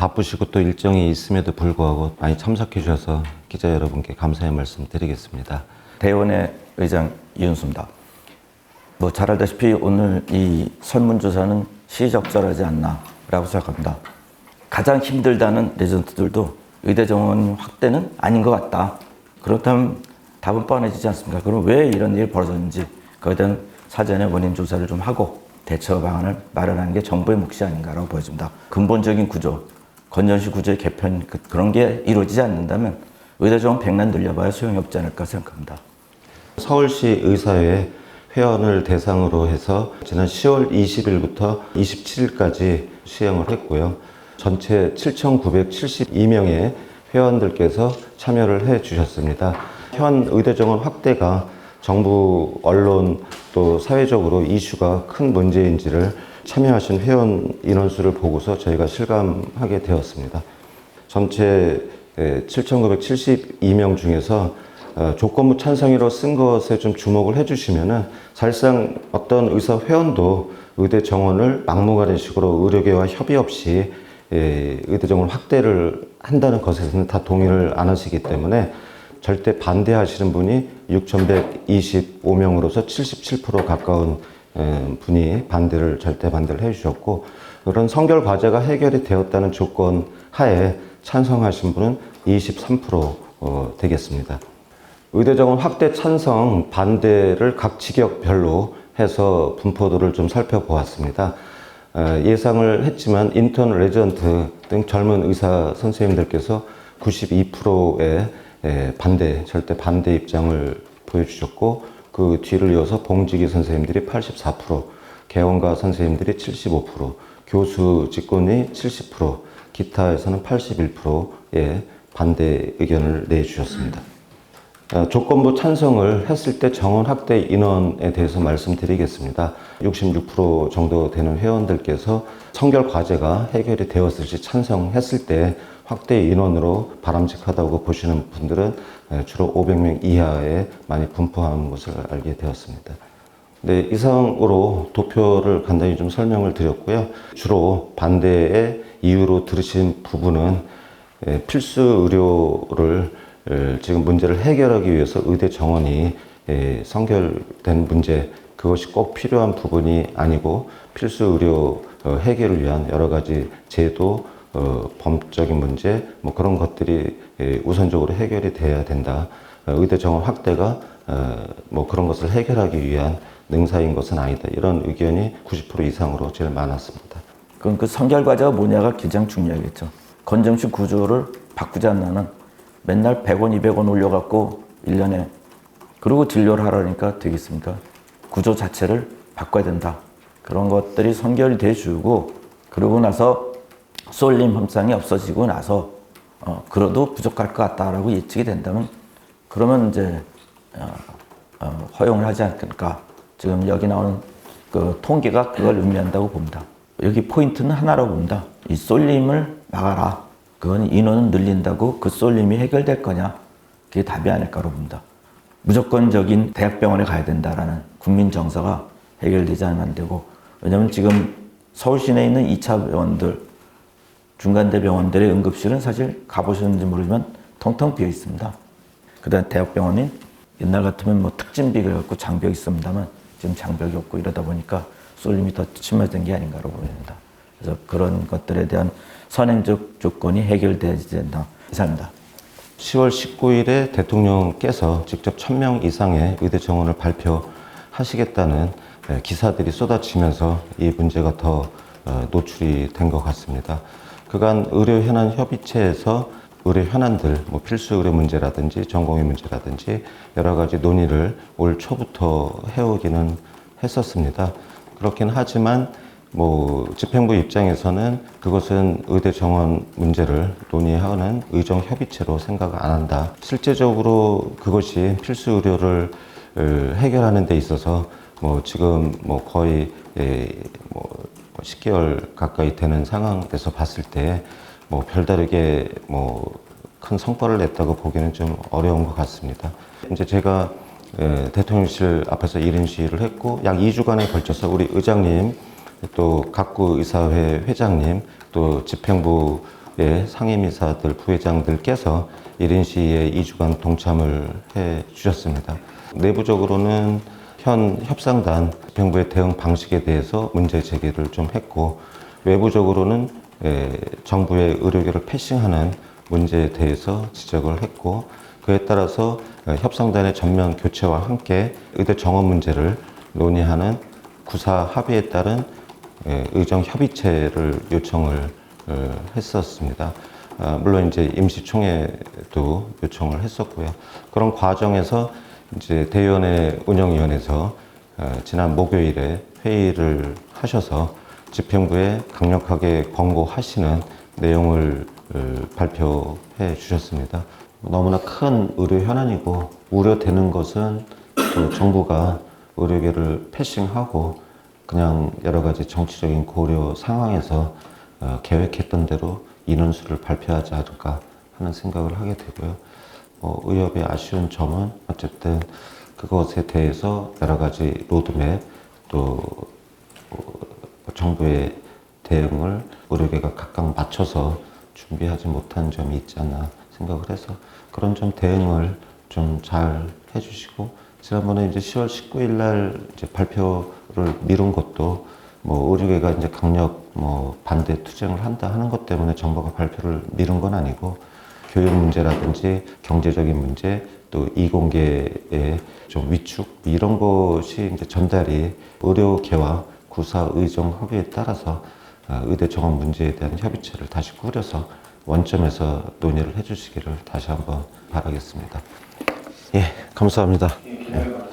바쁘시고 또 일정이 있음에도 불구하고 많이 참석해 주셔서 기자 여러분께 감사의 말씀 드리겠습니다. 대원의 의장 이윤수입니다. 뭐 잘 알다시피 오늘 이 설문조사는 시적절하지 않나라고 생각합니다. 가장 힘들다는 레전트들도 의대 정원 확대는 아닌 것 같다. 그렇다면 답은 뻔해지지 않습니까? 그럼 왜 이런 일이 벌어졌는지 그에 대한 사전에 원인 조사를 좀 하고 대처 방안을 마련하는 게 정부의 몫이 아닌가라고 보여집니다. 근본적인 구조, 건전시 구조의 개편 그- 그런 게 이루어지지 않는다면 의대 정원 백날 늘려봐야 소용이 없지 않을까 생각합니다. 서울시 의사회 회원을 대상으로 해서 지난 10월 20일부터 27일까지 시행을 했고요. 전체 7,972명의 회원들께서 참여를 해 주셨습니다. 현 의대 정원 확대가 정부, 언론 또 사회적으로 이슈가 큰 문제인지를 참여하신 회원 인원수를 보고서 저희가 실감하게 되었습니다. 전체 7,972명 중에서 어, 조건부 찬성이로 쓴 것에 좀 주목을 해주시면은 사실상 어떤 의사 회원도 의대 정원을 막무가내 식으로 의료계와 협의 없이 예, 의대 정원 확대를 한다는 것에서는 다 동의를 안 하시기 때문에 절대 반대하시는 분이 6,125명으로서 77% 가까운 에, 분이 반대를 절대 반대를 해주셨고 그런 성결 과제가 해결이 되었다는 조건 하에 찬성하신 분은 23% 어, 되겠습니다. 의대 정원 확대 찬성 반대를 각 직역별로 해서 분포도를 좀 살펴보았습니다. 어, 예상을 했지만 인턴 레전트 등 젊은 의사 선생님들께서 92%의 예, 반대, 절대 반대 입장을 보여주셨고 그 뒤를 이어서 봉지기 선생님들이 84%, 개원가 선생님들이 75%, 교수 직권이 70%, 기타에서는 81%의 반대 의견을 내주셨습니다. 어, 조건부 찬성을 했을 때 정원 확대 인원에 대해서 말씀드리겠습니다. 66% 정도 되는 회원들께서 성결 과제가 해결이 되었을 시 찬성했을 때 확대 인원으로 바람직하다고 보시는 분들은 에, 주로 500명 이하에 많이 분포한 것을 알게 되었습니다. 네, 이상으로 도표를 간단히 좀 설명을 드렸고요. 주로 반대의 이유로 들으신 부분은 예, 필수 의료를 에, 지금 문제를 해결하기 위해서 의대 정원이 예, 선결된 문제 그것이 꼭 필요한 부분이 아니고 필수 의료 어, 해결을 위한 여러 가지 제도 어, 법적인 문제 뭐 그런 것들이 예, 우선적으로 해결이 돼야 된다. 어, 의대 정원 확대가 어, 뭐 그런 것을 해결하기 위한 능사인 것은 아니다. 이런 의견이 90% 이상으로 제일 많았습니다. 그럼 그 성결 과제가 뭐냐가 가장 중요하겠죠. 건정식 구조를 바꾸지 않나는 맨날 100원, 200원 올려갖고 1년에 그리고 진료를 하라니까 되겠습니까? 구조 자체를 바꿔야 된다. 그런 것들이 선결이 돼주고 그러고 나서 쏠림 현상이 없어지고 나서 어, 그래도 부족할 것 같다라고 예측이 된다면 그러면 이제 어, 어, 허용을 하지 않을까. 지금 여기 나오는 그 통계가 그걸 의미한다고 봅니다. 여기 포인트는 하나라고 봅니다. 이 쏠림을 막아라. 그건 인원을 늘린다고 그 쏠림이 해결될 거냐? 그게 답이 아닐까로 봅니다. 무조건적인 대학병원에 가야 된다라는 국민 정서가 해결되지 않으면 안 되고 왜냐하면 지금 서울 시내에 있는 2차 병원들 중간대 병원들의 응급실은 사실 가보셨는지 모르지만 텅텅 비어 있습니다. 그다음 대학병원이 옛날 같으면 뭐 특진비 그래갖고 장벽이 있습니다만 지금 장벽이 없고 이러다 보니까 쏠림이 더 심해진 게 아닌가로 보입니다. 그래서 그런 것들에 대한 선행적 조건이 해결되지 된다. 이상입니다. 10월 19일에 대통령께서 직접 1000명 이상의 의대 정원을 발표하시겠다는 예, 기사들이 쏟아지면서 이 문제가 더 어, 노출이 된 것 같습니다. 그간 의료 현안 협의체에서 의료 현안들, 뭐 필수 의료 문제라든지 전공의 문제라든지 여러 가지 논의를 올 초부터 해오기는 했었습니다. 그렇긴 하지만 뭐 집행부 입장에서는 그것은 의대 정원 문제를 논의하는 의정 협의체로 생각 안 한다. 실제적으로 그것이 필수 의료를 을 해결하는 데 있어서 뭐 지금 뭐 거의 예, 뭐 10개월 가까이 되는 상황에서 봤을 때 뭐 별다르게 뭐 큰 성과를 냈다고 보기는 좀 어려운 것 같습니다. 이제 제가 예, 대통령실 앞에서 1인 시위를 했고 약 2주간에 걸쳐서 우리 의장님 또 각구 의사회 회장님 또 집행부 의 상임이사들, 부회장들께서 1인 시위에 2주간 동참을 해 주셨습니다. 내부적으로는 현 협상단 집행부의 대응 방식에 대해서 문제 제기를 좀 했고 외부적으로는 에, 정부의 의료계를 패싱하는 문제에 대해서 지적을 했고 그에 따라서 에, 협상단의 전면 교체와 함께 의대 정원 문제를 논의하는 구사 합의에 따른 에, 의정 협의체를 요청을 어, 했었습니다. 아, 물론 이제 임시총회도 요청을 했었고요. 그런 과정에서 이제 대의원의 운영위원회에서 어, 지난 목요일에 회의를 하셔서 집행부에 강력하게 권고하시는 내용을 어, 발표해 주셨습니다. 너무나 큰 의료 현안이고 우려되는 것은 또 정부가 의료계를 패싱하고 그냥 여러 가지 정치적인 고려 상황에서 어, 계획했던 대로 인원수를 발표하지 않을까 하는 생각을 하게 되고요. 어, 의협의 아쉬운 점은 어쨌든 그것에 대해서 여러 가지 로드맵 또 어, 정부의 대응을 의료계가 각각 맞춰서 준비하지 못한 점이 있지 않나 생각을 해서 그런 좀 대응을 좀 잘 해주시고 지난번에 이제 10월 19일 날 이제 발표를 미룬 것도 뭐 의료계가 이제 강력 뭐 반대 투쟁을 한다 하는 것 때문에 정부가 발표를 미룬 건 아니고 교육 문제라든지 경제적인 문제 또 이공계의 좀 위축 이런 것이 이제 전달이 의료계와 구사 의정 협의에 따라서 아, 의대 정원 문제에 대한 협의체를 다시 꾸려서 원점에서 논의를 해주시기를 다시 한번 바라겠습니다. 예, 감사합니다. 예.